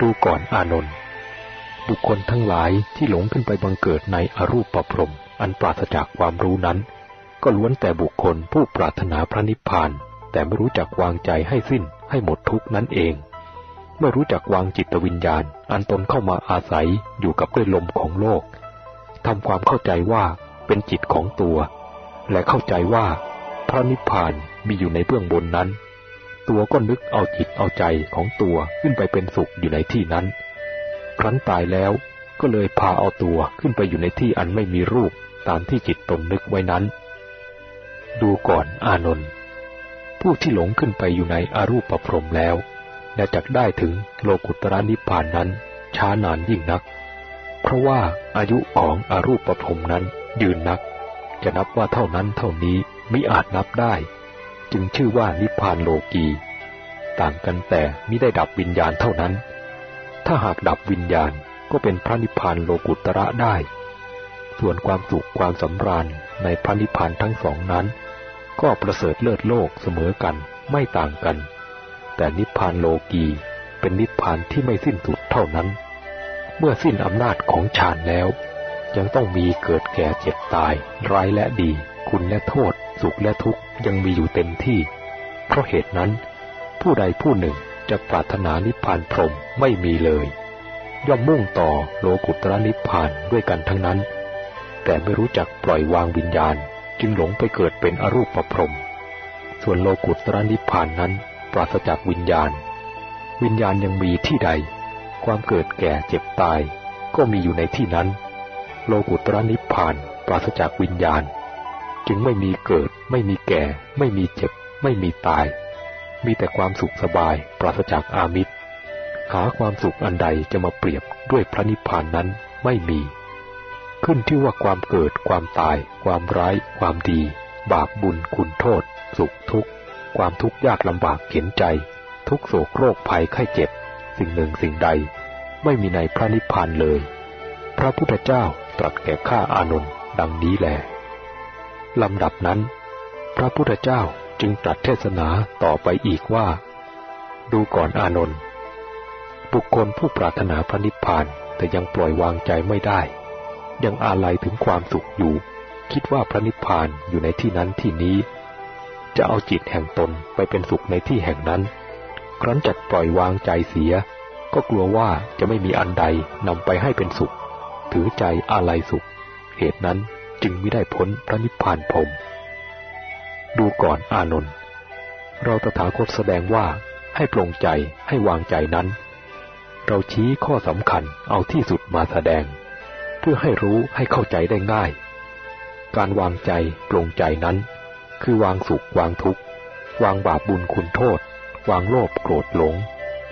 ดูก่อนอานนท์บุคคลทั้งหลายที่หลงขึ้นไปบังเกิดในอรูปประพรมอันปราศจากความรู้นั้น ก็ล้วนแต่บุคคลผู้ปรารถนาพระนิพพาน แต่ไม่รู้จักวางใจให้สิ้นให้หมดทุกนั่นเอง เมื่อรู้จักวางจิตวิญญาณ อันตนเข้ามาอาศัยอยู่กับด้วยลมของโลกทำความเข้าใจว่าเป็นจิตของตัว และเข้าใจว่าพระนิพพานมีอยู่ในเบื้องบนนั้น ตัวก็นึกเอาจิตเอาใจของตัวขึ้นไปเป็นสุขอยู่ในที่นั้น ครั้นตายแล้วก็เลยพาเอาตัวขึ้นไปอยู่ในที่อันไม่มีรูปตามที่จิตตนนึกไว้นั้น ดูก่อนอานนท์ผู้ที่หลงขึ้นไปอยู่ในอารูปประพรมแล้ว และจักได้ถึงโลกุตระนิพพานนั้น ช้านานยิ่งนัก เพราะว่าอายุของอารูปประพรมนั้นยืนนัก จะนับว่าเท่านั้นเท่านี้มิอาจนับได้ จึงชื่อว่านิพพานโลกี ต่างกันแต่มิได้ดับวิญญาณเท่านั้น ถ้าหากดับวิญญาณก็เป็นพระนิพพานโลกุตระได้ ส่วนความสุขความสำราญในพระนิพพานทั้งสองนั้น ก็ประเสริฐเลิศโลกเสมอกันไม่ต่างกัน แต่นิพพานโลกีเป็นนิพพานที่ไม่สิ้นสุดเท่านั้น เมื่อสิ้นอำนาจของฌานแล้ว ยังต้องมีเกิดแก่เจ็บตาย ร้ายและดี คุณและโทษ สุขและทุกข์ยังมีอยู่เต็มที่ เพราะเหตุนั้น ผู้ใดผู้หนึ่งจะปรารถนานิพพานพรหมไม่มีเลย ย่อมมุ่งต่อโลกุตระนิพพานด้วยกันทั้งนั้น แต่ไม่รู้จักปล่อยวางวิญญาณจึงหลงไปเกิดเป็นอรูปประพรม ส่วนโลกุตระนิพพานนั้นปราศจากวิญญาณ วิญญาณยังมีที่ใด ความเกิดแก่เจ็บตาย ก็มีอยู่ในที่นั้น โลกุตระนิพพานปราศจากวิญญาณ จึงไม่มีเกิด ไม่มีแก่ ไม่มีเจ็บ ไม่มีตาย มีแต่ความสุขสบายปราศจากอามิตร หาความสุขอันใดจะมาเปรียบด้วยพระนิพพานนั้นไม่มี ขึ้นที่ว่าความเกิดความตาย ความร้าย ความดี บาปบุญคุณโทษ สุขทุกข์ ความทุกข์ยากลำบากเข็นใจ ทุกโศกโรคภัยไข้เจ็บ สิ่งหนึ่งสิ่งใด ไม่มีในพระนิพพานเลย พระพุทธเจ้าตรัสแก่ข้าอานนท์ดังนี้แหลลำดับนั้น พระพุทธเจ้า จึงตรัสเทศนาต่อไปอีกว่า ดูก่อนอานนท์บุคคลผู้ปรารถนาพระนิพพานแต่ยังปล่อยวางใจไม่ได้ ยังอาลัยถึงความสุขอยู่ คิดว่าพระนิพพานอยู่ในที่นั้นที่นี้ จะเอาจิตแห่งตนไปเป็นสุขในที่แห่งนั้น ครั้นจัดปล่อยวางใจเสีย ก็กลัวว่าจะไม่มีอันใดนำไปให้เป็นสุข ถือใจอาลัยสุข เหตุนั้นจึงไม่ได้พ้นพระนิพพานพรม ดูก่อนอานนท์เราตถาคตแสดงว่าให้ปลงใจให้วางใจนั้น เราชี้ข้อสำคัญเอาที่สุดมาแสดง เพื่อให้รู้ให้เข้าใจได้ง่าย การวางใจปลงใจนั้น คือวางสุขวางทุกข์ วางบาปบุญคุณโทษ วางโลภโกรธหลง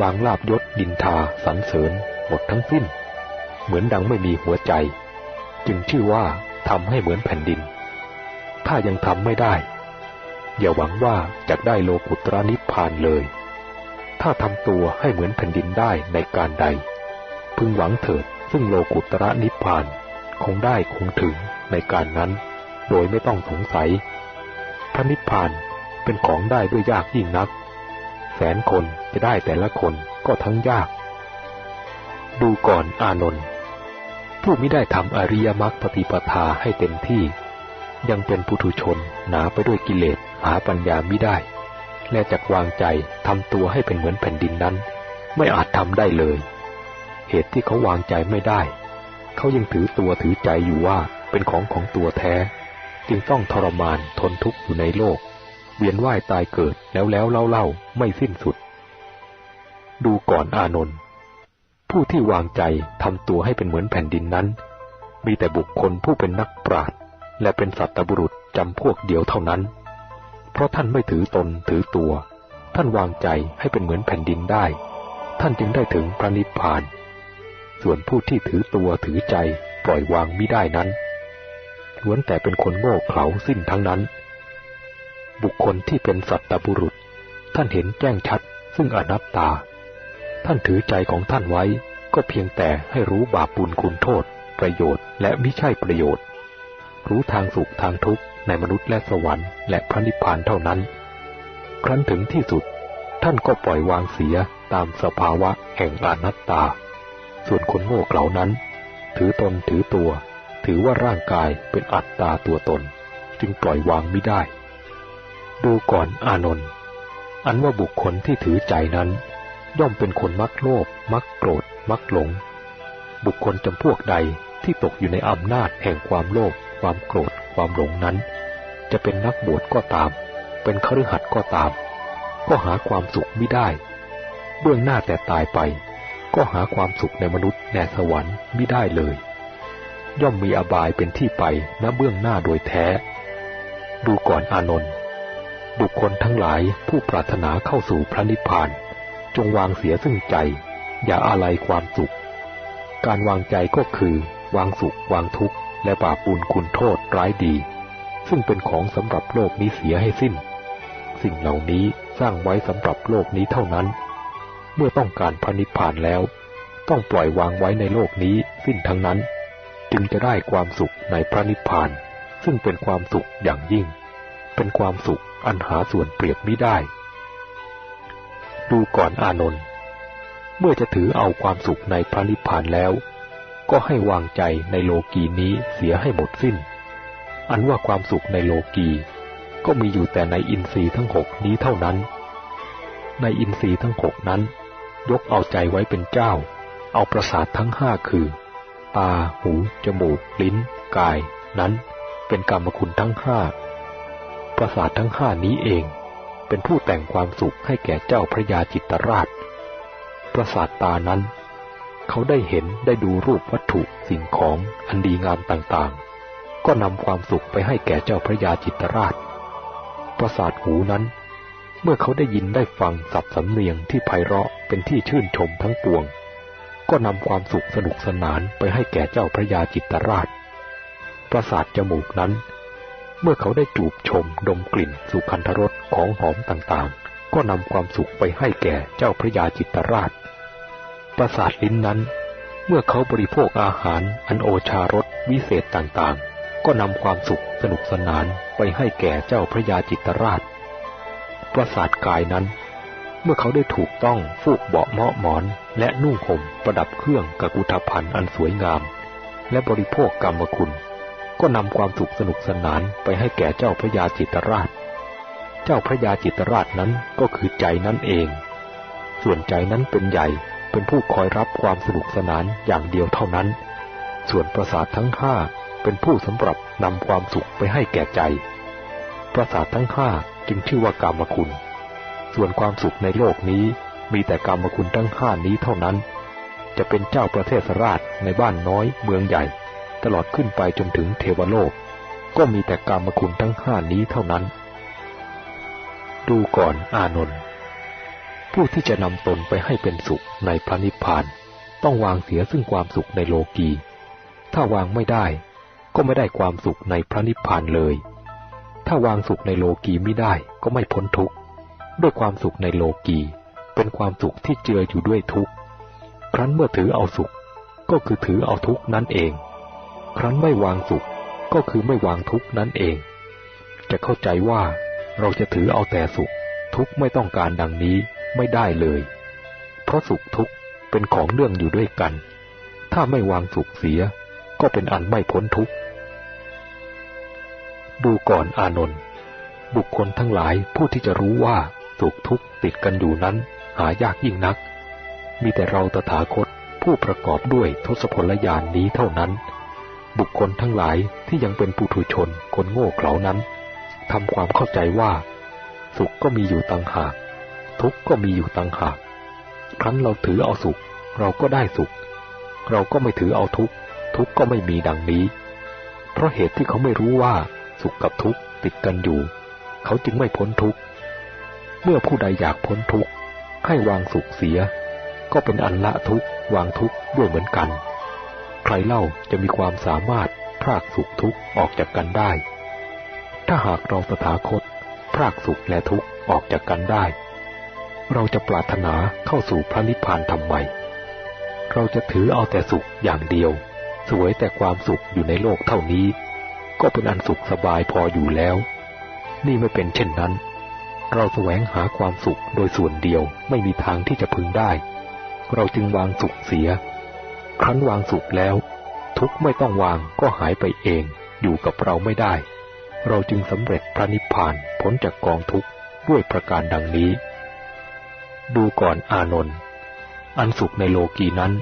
วางลาบยศดินทาสรรเสริญหมดทั้งสิ้น เหมือนดังไม่มีหัวใจ จึงชื่อว่าทำให้เหมือนแผ่นดิน ถ้ายังทำไม่ได้ อย่าหวังว่าจะได้โลกุตระนิพพานเลย ถ้าทำตัวให้เหมือนแผ่นดินได้ในการใด พึงหวังเถิดซึ่งโลกุตระนิพพาน คงได้คงถึงในการนั้น โดยไม่ต้องสงสัย พระนิพพานเป็นของได้ด้วยยากยิ่งนัก แสนคนจะได้แต่ละคนก็ทั้งยาก ดูก่อนอานนท์ผู้ไม่ได้ทำอริยมรรคปฏิปทาให้เต็มที่ ยังเป็นปุถุชนหนาไปด้วยกิเลส หาปัญญาไม่ได้ และจักวางใจทำตัวให้เป็นเหมือนแผ่นดินนั้น ไม่อาจทำได้เลย เหตุที่เขาวางใจไม่ได้ เขายังถือตัวถือใจอยู่ว่าเป็นของของตัวแท้ จึงต้องทรมานทนทุกข์อยู่ในโลก เวียนว่ายตายเกิดแล้วแล้วเล่าเล่าไม่สิ้นสุด ดูก่อนอานนท์ผู้ที่วางใจทำตัวให้เป็นเหมือนแผ่นดินนั้น มีแต่บุคคลผู้เป็นนักปราชญ์และเป็นสัตบุรุษจำพวกเดียวเท่านั้น เพราะท่านไม่ถือตนถือตัว ท่านวางใจให้เป็นเหมือนแผ่นดินได้ ท่านจึงได้ถึงพระนิพพาน ส่วนผู้ที่ถือตัวถือใจปล่อยวางไมิได้นั้นล้วนแต่เป็นคนโง่เขลาสิ้นทั้งนั้น บุคคลที่เป็นสัตบุรุษ ท่านเห็นแจ้งชัด ซึ่งอนัตตา ท่านถือใจของท่านไว้ ก็เพียงแต่ให้รู้บาปบุญคุณโทษ ประโยชน์และไมิใช่ประโยชน์ รู้ทางสุขทางทุกข์ ในมนุษย์และสวรรค์และพระนิพพานเท่านั้น ครั้นถึงที่สุดท่านก็ปล่อยวางเสียตามสภาวะแห่งอนัตตา ส่วนคนโง่เขลานั้น ถือตนถือตัว ถือว่าร่างกายเป็นอัตตาตัวตน จึงปล่อยวางไม่ได้ ดูก่อนอานนท์อันว่าบุคคลที่ถือใจนั้น ย่อมเป็นคนมักโลภมักโกรธ มักหลง บุคคลจำพวกใดที่ตกอยู่ในอำนาจแห่งความโลภความโกรธ ความหลงนั้น จะเป็นนักบวชก็ตาม เป็นคฤหัสถ์ก็ตาม ก็หาความสุขไม่ได้ เบื้องหน้าแต่ตายไป ก็หาความสุขในมนุษย์แนสวรรค์ไม่ได้เลย ย่อมมีอบายเป็นที่ไปณเบื้องหน้าโดยแท้ ดูก่อนอานนท์บุคคลทั้งหลายผู้ปรารถนาเข้าสู่พระนิพพาน จงวางเสียซึ่งใจ อย่าอะไรความสุข การวางใจก็คือ วางสุข วางทุกข์ และบาปบุญคุณโทษร้ายดี ซึ่งเป็นของสำหรับโลกนี้เสียให้สิ้น สิ่งเหล่านี้สร้างไว้สำหรับโลกนี้เท่านั้น เมื่อต้องการพระนิพพานแล้ว ต้องปล่อยวางไว้ในโลกนี้สิ้นทั้งนั้น จึงจะได้ความสุขในพระนิพพาน ซึ่งเป็นความสุขอย่างยิ่ง เป็นความสุขอันหาส่วนเปรียบไม่ได้ ดูก่อนอานนท์เมื่อจะถือเอาความสุขในพระนิพพานแล้ว ก็ให้วางใจในโลกีนี้เสียให้หมดสิ้น อันว่าความสุขในโลกีก็มีอยู่แต่ในอินทรีย์ทั้งหกนี้เท่านั้น ในอินทรีย์ทั้งหกนั้น ยกเอาใจไว้เป็นเจ้า เอาประสาททั้งห้าคือ ตา หู จมูก ลิ้น กาย นั้นเป็นกรรมคุณทั้งห้า ประสาททั้งห้านี้เอง เป็นผู้แต่งความสุขให้แก่เจ้าพระยาจิตรราช ประสาทตานั้น เขาได้เห็นได้ดูรูปวัตถุสิ่งของอันดีงามต่างๆ ก็นำความสุขไปให้แก่เจ้าพระยาจิตรราช ประสาทหูนั้น เมื่อเขาได้ยินได้ฟังสับสำเนียงที่ไพเราะเป็นที่ชื่นชมทั้งปวง ก็นำความสุขสนุกสนานไปให้แก่เจ้าพระยาจิตรราช ประสาทจมูกนั้น เมื่อเขาได้จูบชมดมกลิ่นสุคันธรสของหอมต่างๆ ก็นำความสุขไปให้แก่เจ้าพระยาจิตรราช ประสาทลิ้นนั้น เมื่อเขาบริโภคอาหารอันโอชารสวิเศษต่างๆ ก็นำความสุขสนุกสนานไปให้แก่เจ้าพระยาจิตรราช ประสาทกายนั้น เมื่อเขาได้ถูกต้องฟูกเบาะเมาะหมอนและนุ่งห่มประดับเครื่องกักุฏภัณฑ์อันสวยงาม และบริโภคกรรมคุณ ก็นำความสุขสนุกสนานไปให้แก่เจ้าพระยาจิตรราช เจ้าพระยาจิตรราชนั้นก็คือใจนั่นเอง ส่วนใจนั้นเป็นใหญ่เป็นผู้คอยรับความสนุกสนานอย่างเดียวเท่านั้น ส่วนประสาททั้งห้า เป็นผู้สำหรับนำความสุขไปให้แก่ใจ ประสาททั้งห้าจึงชื่อว่ากรรมคุณ ส่วนความสุขในโลกนี้มีแต่กรรมคุณทั้งห้านี้เท่านั้น จะเป็นเจ้าประเทศราชในบ้านน้อยเมืองใหญ่ ตลอดขึ้นไปจนถึงเทวโลก ก็มีแต่กรรมคุณทั้งห้านี้เท่านั้น ดูก่อนอานนท์ผู้ที่จะนำตนไปให้เป็นสุขในพระนิพพาน ต้องวางเสียซึ่งความสุขในโลกี ถ้าวางไม่ได้ ก็ไม่ได้ความสุขในพระนิพพานเลย ถ้าวางสุขในโลกีไม่ได้ก็ไม่พ้นทุกข์ ด้วยความสุขในโลกี เป็นความสุขที่เจืออยู่ด้วยทุกข์ ครั้นเมื่อถือเอาสุข ก็คือถือเอาทุกข์นั่นเอง ครั้นไม่วางสุข ก็คือไม่วางทุกข์นั่นเอง จะเข้าใจว่าเราจะถือเอาแต่สุข ทุกข์ไม่ต้องการดังนี้ไม่ได้เลย เพราะสุขทุกข์เป็นของเรื่องอยู่ด้วยกัน ถ้าไม่วางสุขเสีย ก็เป็นอันไม่พ้นทุกข์ ดูก่อนอานนท์บุคคลทั้งหลายผู้ที่จะรู้ว่าสุขทุกข์ติดกันอยู่นั้น หายากยิ่งนัก มีแต่เราตถาคตผู้ประกอบด้วยทศพลญาณนนี้เท่านั้น บุคคลทั้งหลายที่ยังเป็นปุถุชนคนโง่เขลานั้นทำความเข้าใจว่า สุขก็มีอยู่ต่างหาก ทุกข์ก็มีอยู่ต่างหาก ครั้นเราถือเอาสุข เราก็ได้สุข เราก็ไม่ถือเอาทุกข์ ทุกข์ก็ไม่มีดังนี้ เพราะเหตุที่เขาไม่รู้ว่า สุขกับทุกข์ติดกันอยู่ เขาจึงไม่พ้นทุกข์ เมื่อผู้ใดอยากพ้นทุกข์ให้วางสุขเสีย ก็เป็นอันละทุกข์วางทุกข์ด้วยเหมือนกัน ใครเล่าจะมีความสามารถพรากสุขทุกข์ออกจากกันได้ ถ้าหากเราสถาคตพรากสุขและทุกข์ออกจากกันได้ เราจะปรารถนาเข้าสู่พระนิพพานทำไม เราจะถือเอาแต่สุขอย่างเดียว สวยแต่ความสุขอยู่ในโลกเท่านี้ ก็เป็นอันสุขสบายพออยู่แล้ว นี่ไม่เป็นเช่นนั้น เราแสวงหาความสุขโดยส่วนเดียวไม่มีทางที่จะพึงได้ เราจึงวางสุขเสีย ครั้นวางสุขแล้ว ทุกไม่ต้องวางก็หายไปเอง อยู่กับเราไม่ได้ เราจึงสำเร็จพระนิพพานพ้นจากกองทุกข์ด้วยประการดังนี้ ดูก่อนอานนท์อันสุขในโลกีนั้น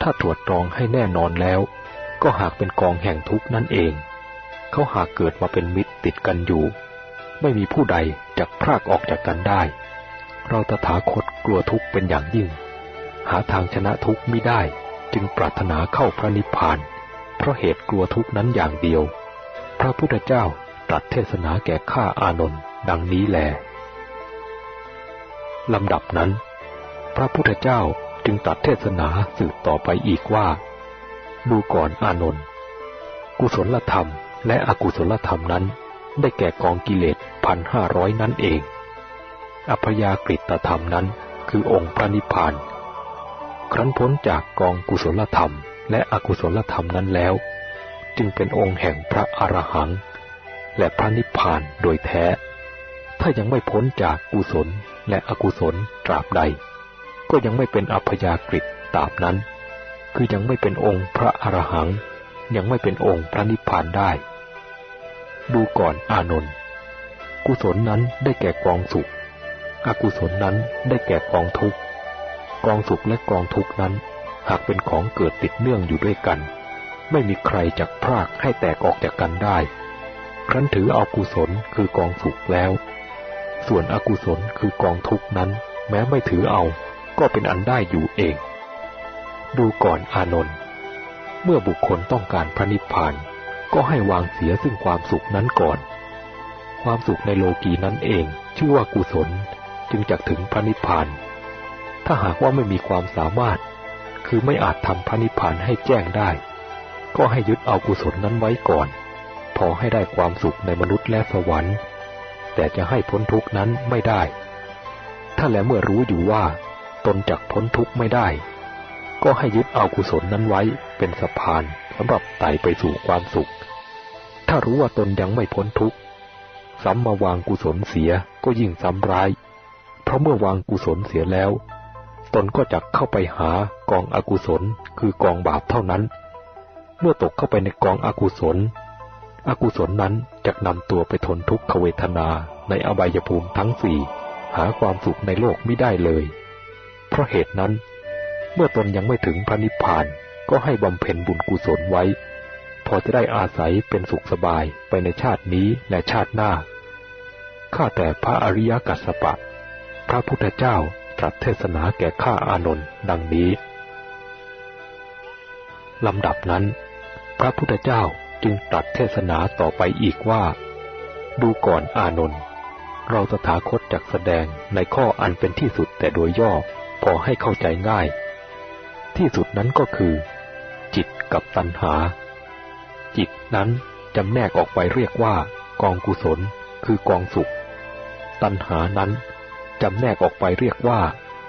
ถ้าตรวจตรองให้แน่นอนแล้ว ก็หากเป็นกองแห่งทุกข์นั่นเอง เขาหากเกิดมาเป็นมิตรติดกันอยู่ ไม่มีผู้ใดจักพรากออกจากกันได้ เราตถาคตกลัวทุกข์เป็นอย่างยิ่ง หาทางชนะทุกข์ไม่ได้จึงปรารถนาเข้าพระนิพพาน เพราะเหตุกลัวทุกข์นั้นอย่างเดียว พระพุทธเจ้าตรัสเทศนาแก่ข้าอานนท์ดังนี้แลลำดับนั้น พระพุทธเจ้าจึงตรัสเทศนาสืบต่อไปอีกว่า ดูก่อนอานนท์กุศลธรรม และอกุศลธรรมนั้น ได้แก่กองกิเลสพันห้าร้อยนั่นเอง อัพยากฤตธรรมนั้นคือองค์พระนิพพาน ครั้นพ้นจากกองกุศลธรรม และอกุศลธรรมนั้นแล้ว จึงเป็นองค์แห่งพระอรหัง และพระนิพพานโดยแท้ ถ้ายังไม่พ้นจากกุศลและอกุศลตราบใด ก็ยังไม่เป็นอัพยากฤตตราบนั้น คือยังไม่เป็นองค์พระอรหัง ยังไม่เป็นองค์พระนิพพานได้ ดูก่อนอานนท์กุศลนั้นได้แก่กองสุข อกุศลนั้นได้แก่กองทุกข์กองสุขและกองทุกข์นั้น หากเป็นของเกิดติดเนื่องอยู่ด้วยกัน ไม่มีใครจักพรากให้แตกออกจากกันได้ ครั้นถือเอากุศลคือกองสุขแล้ว ส่วนอกุศลคือกองทุกข์นั้น แม้ไม่ถือเอา ก็เป็นอันได้อยู่เอง ดูก่อนอานนท์ เมื่อบุคคลต้องการพระนิพพาน ก็ให้วางเสียซึ่งความสุขนั้นก่อน ความสุขในโลกีนั้นเองชื่อว่ากุศลจึงจักถึงพระนิพพาน ถ้าหากว่าไม่มีความสามารถ คือไม่อาจทำพระนิพพานให้แจ้งได้ ก็ให้ยึดเอากุศลนั้นไว้ก่อน พอให้ได้ความสุขในมนุษย์และสวรรค์ แต่จะให้พ้นทุกข์นั้นไม่ได้ ถ้าและเมื่อรู้อยู่ว่า ตนจักพ้นทุกข์ไม่ได้ ก็ให้ยึดเอากุศลนั้นไว้เป็นสะพานสำหรับไต่ไปสู่ความสุข ถ้ารู้ว่าตนยังไม่พ้นทุกข์ซ้ำมาวางกุศลเสียก็ยิ่งซ้ำร้าย เพราะเมื่อวางกุศลเสียแล้ว ตนก็จักเข้าไปหากองอกุศลคือกองบาปเท่านั้น เมื่อตกเข้าไปในกองอกุศล อกุศลนั้นจะนำตัวไปทนทุกขเวทนาในอบายภูมิทั้งสี่หาความสุขในโลกไม่ได้เลย เพราะเหตุนั้น เมื่อตนยังไม่ถึงพระนิพพานก็ให้บำเพ็ญบุญกุศลไว้ พอจะได้อาศัยเป็นสุขสบายไปในชาตินี้และชาติหน้า ข้าแต่พระอริยกัสสปะ พระพุทธเจ้าตรัสเทศนาแก่ข้าอานนท์ดังนี้ ลำดับนั้น พระพุทธเจ้าจึงตรัสเทศนาต่อไปอีกว่า ดูก่อนอานนท์เราตถาคตจักแสดงในข้ออันเป็นที่สุดแต่โดยย่อพอให้เข้าใจง่าย ที่สุดนั้นก็คือ จิตกับตัณหา จิตนั้นจำแนกออกไปเรียกว่า กองกุศล คือกองสุข ตัณหานั้นจำแนกออกไปเรียกว่า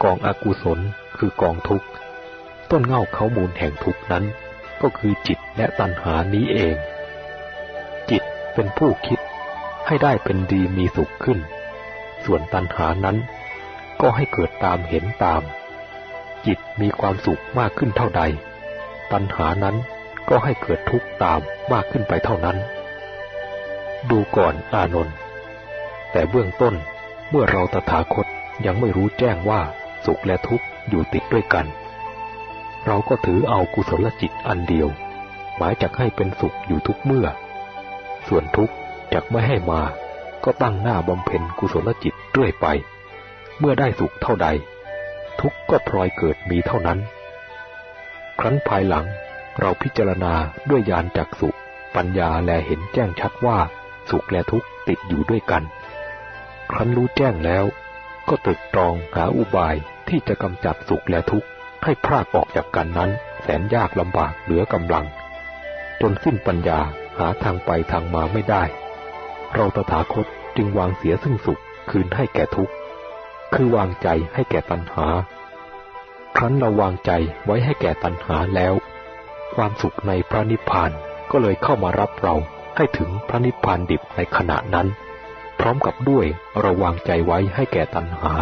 กองอกุศล คือกองทุกข์ ต้นเง่าเขามูลแห่งทุกข์นั้น ก็คือจิตและตัณหานี้เอง จิตเป็นผู้คิดให้ได้เป็นดีมีสุขขึ้น ส่วนตัณหานั้น ก็ให้เกิดตามเห็นตาม จิตมีความสุขมากขึ้นเท่าใด ตัณหานั้นก็ให้เกิดทุกข์ตามมากขึ้นไปเท่านั้น ดูก่อนอานนท์แต่เบื้องต้นเมื่อเราตถาคตยังไม่รู้แจ้งว่าสุขและทุกข์อยู่ติดด้วยกัน เราก็ถือเอากุศลจิตอันเดียว หมายจักให้เป็นสุขอยู่ทุกเมื่อ ส่วนทุกข์จักไม่ให้มา ก็ตั้งหน้าบำเพ็ญกุศลจิตเรื่อยไป เมื่อได้สุขเท่าใด ทุกข์ก็พลอยเกิดมีเท่านั้น ครั้นภายหลังเราพิจารณาด้วยญาณจักสุปัญญาแลเห็นแจ้งชัดว่าสุขและทุกข์ติดอยู่ด้วยกัน ครั้นรู้แจ้งแล้วก็ตรึกตรองหาอุบายที่จะกำจัดสุขและทุกข์ให้พรากออกจากกันนั้น แสนยากลำบากเหลือกำลัง จนสิ้นปัญญาหาทางไปทางมาไม่ได้ เราตถาคตจึงวางเสียซึ่งสุขคืนให้แก่ทุกข์ คือวางใจให้แก่ตัณหา ครั้นเราวางใจไว้ให้แก่ตัณหาแล้ว ความสุขในพระนิพพานก็เลยเข้ามารับเราให้ถึงพระนิพพานดิบในขณะนั้น พร้อมกับด้วยระวางใจไว้ให้แก่ตัณหา